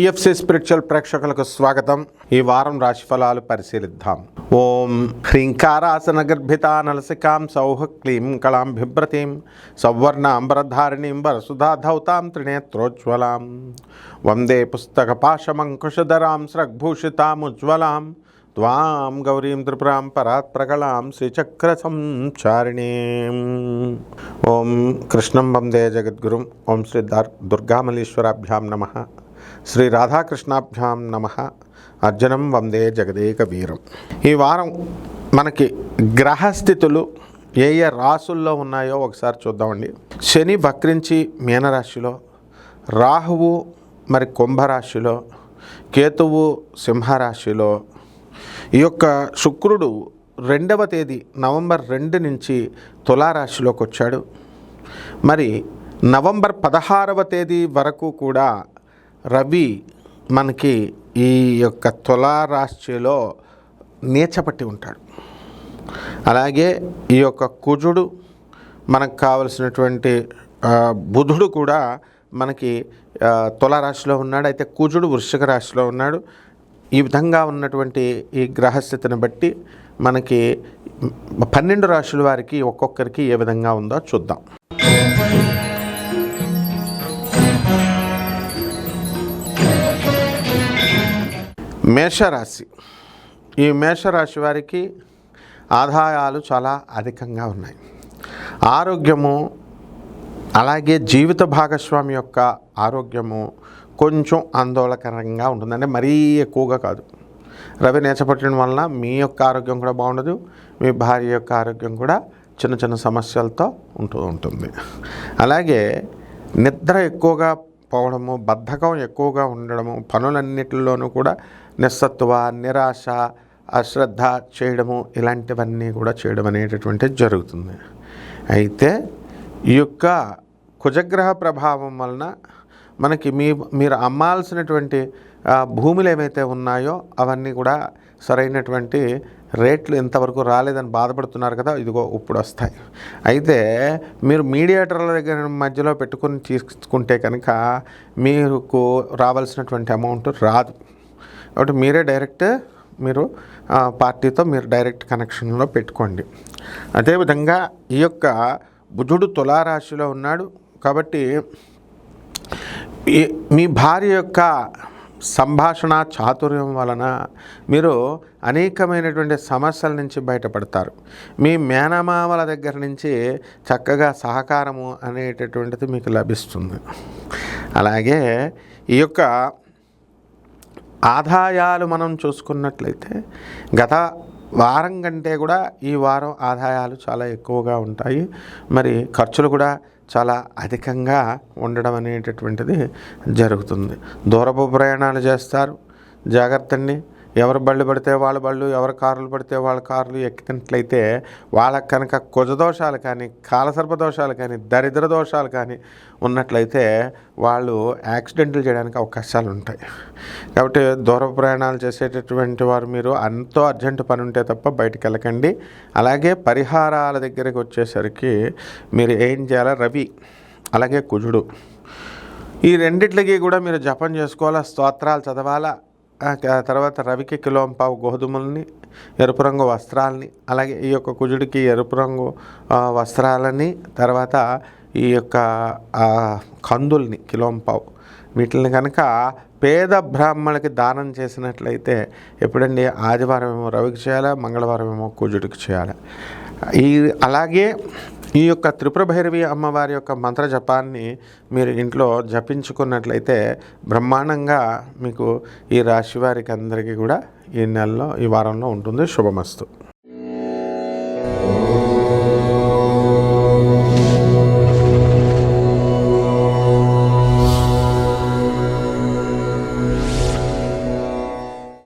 TFC spiritual ప్రేక్షకులకు స్వాగతం ఈ వారం రాశి ఫలాలు పరిశీలిద్దాం ఓం హ్రీంకారాసన గర్భిత నలసికాం సౌహ క్లీం కళాం బిభ్రతీం సౌవర్ణాంబరధారిణీం వరసుధాధౌతాం త్రినేత్రోజ్వలాం వందే పుస్తక పాశమంకుశధరాం స్రగ్భూషితాముజ్వలాం త్వాం గౌరీం త్రిపురాం పరాత్ ప్రకళాం శ్రీచక్ర సంచారిణీం ఓం కృష్ణం వందే జగద్గురుం ఓం శ్రీ దర్ దుర్గామలీశ్వరాభ్యాం నమ శ్రీ రాధాకృష్ణాభ్యాం నమ. అర్జునం వందే జగదేక వీరం ఈ వారం మనకి గ్రహస్థితులు ఏ ఏ రాసుల్లో ఉన్నాయో ఒకసారి చూద్దామండి. శని వక్రించి మీనరాశిలో రాహువు మరి కుంభరాశిలో కేతువు సింహరాశిలో ఈ యొక్క శుక్రుడు రెండవ తేదీ నవంబర్ రెండు నుంచి తులారాశిలోకి వచ్చాడు. మరి నవంబర్ పదహారవ తేదీ వరకు కూడా రవి మనకి ఈ యొక్క తులారాశిలో నీచపట్టి ఉంటాడు. అలాగే ఈ యొక్క కుజుడు మనకు కావలసినటువంటి బుధుడు కూడా మనకి ఆ, తులారాశిలో ఉన్నాడు. అయితే కుజుడు వృశ్చిక రాశిలో ఉన్నాడు. ఈ విధంగా ఉన్నటువంటి ఈ గ్రహస్థితిని బట్టి మనకి పన్నెండు రాశుల వారికి ఒక్కొక్కరికి ఏ విధంగా ఉందో చూద్దాం. మేషరాశి. ఈ మేషరాశి వారికి ఆదాయాలు చాలా అధికంగా ఉన్నాయి. ఆరోగ్యము అలాగే జీవిత భాగస్వామి యొక్క ఆరోగ్యము కొంచెం ఆందోళనకరంగా ఉంటుంది. అంటే మరీ ఎక్కువగా కాదు. రవి నేచపట్టడం వలన మీ యొక్క ఆరోగ్యం కూడా బాగుండదు. మీ భార్య యొక్క ఆరోగ్యం కూడా చిన్న చిన్న సమస్యలతో ఉంటూ ఉంటుంది. అలాగే నిద్ర ఎక్కువగా పోవడము బద్ధకం ఎక్కువగా ఉండడము పనులన్నిటిలోనూ కూడా నిస్సత్వ నిరాశ అశ్రద్ధ చేయడము ఇలాంటివన్నీ కూడా చేయడం అనేటటువంటిది జరుగుతుంది. అయితే ఈ యొక్క కుజగ్రహ ప్రభావం వలన మనకి మీ మీరు అమ్మాల్సినటువంటి భూములు ఏమైతే ఉన్నాయో అవన్నీ కూడా సరైనటువంటి రేట్లు ఇంతవరకు రాలేదని బాధపడుతున్నారు కదా ఇదిగో ఇప్పుడు వస్తాయి. అయితే మీరు మీడియేటర్ల దగ్గర మధ్యలో పెట్టుకుని తీసుకుంటే కనుక మీకు రావాల్సినటువంటి అమౌంట్ రాదు. కాబట్టి మీరే డైరెక్ట్ మీరు పార్టీతో మీరు డైరెక్ట్ కనెక్షన్లో పెట్టుకోండి. అదేవిధంగా ఈ యొక్క బుధుడు తులారాశిలో ఉన్నాడు కాబట్టి ఈ- మీ భార్య యొక్క సంభాషణ చాతుర్యం వలన మీరు అనేకమైనటువంటి సమస్యల నుంచి బయటపడతారు. మీ మేనమామల దగ్గర నుంచి చక్కగా సహకారము అనేటటువంటిది మీకు లభిస్తుంది. అలాగే ఈ యొక్క ఆదాయాలు మనం చూసుకున్నట్లయితే గత వారం కంటే కూడా ఈ వారం ఆదాయాలు చాలా ఎక్కువగా ఉంటాయి. మరి ఖర్చులు కూడా చాలా అధికంగా ఉండడం అనేటటువంటిది జరుగుతుంది. దూరపు ప్రయాణాలు చేస్తారు జాగ్రత్త అండి ఎవరు బళ్ళు పడితే వాళ్ళ బళ్ళు ఎవరు కార్లు పడితే వాళ్ళ కార్లు ఎక్కినట్లయితే వాళ్ళకి కనుక కుజదోషాలు కానీ కాలసర్ప దోషాలు కానీ దరిద్ర దోషాలు కానీ ఉన్నట్లయితే వాళ్ళు యాక్సిడెంట్లు చేయడానికి అవకాశాలు ఉంటాయి. కాబట్టి దూర ప్రయాణాలు చేసేటటువంటి వారు మీరు అంతో అర్జెంటు పని ఉంటే తప్ప బయటికి వెళ్ళకండి. అలాగే పరిహారాల దగ్గరికి వచ్చేసరికి మీరు ఏం చేయాలి? రవి అలాగే కుజుడు. ఈ రెండిట్లకి కూడా మీరు జపం చేసుకోవాలా? స్తోత్రాలు చదవాలా? తర్వాత రవికి కిలోంపావు గోధుమల్ని ఎరుపు రంగు వస్త్రాలని అలాగే ఈ యొక్క కుజుడికి ఎరుపు రంగు వస్త్రాలని తర్వాత ఈ యొక్క కందుల్ని కిలోం పావు. వీటిని కనుక పేద బ్రాహ్మణులకి దానం చేసినట్లయితే ఎప్పుడండి ఆదివారం ఏమో రవికి చేయాలా మంగళవారం ఏమో కుజుడికి చేయాలి? ఈ అలాగే ఈ యొక్క త్రిపుర భైరవి అమ్మవారి యొక్క మంత్ర జపాన్ని మీరు ఇంట్లో జపించుకున్నట్లయితే బ్రహ్మాండంగా మీకు ఈ రాశి వారికి అందరికీ కూడా ఈ నెలలో ఈ వారంలో ఉంటుంది శుభమస్తు.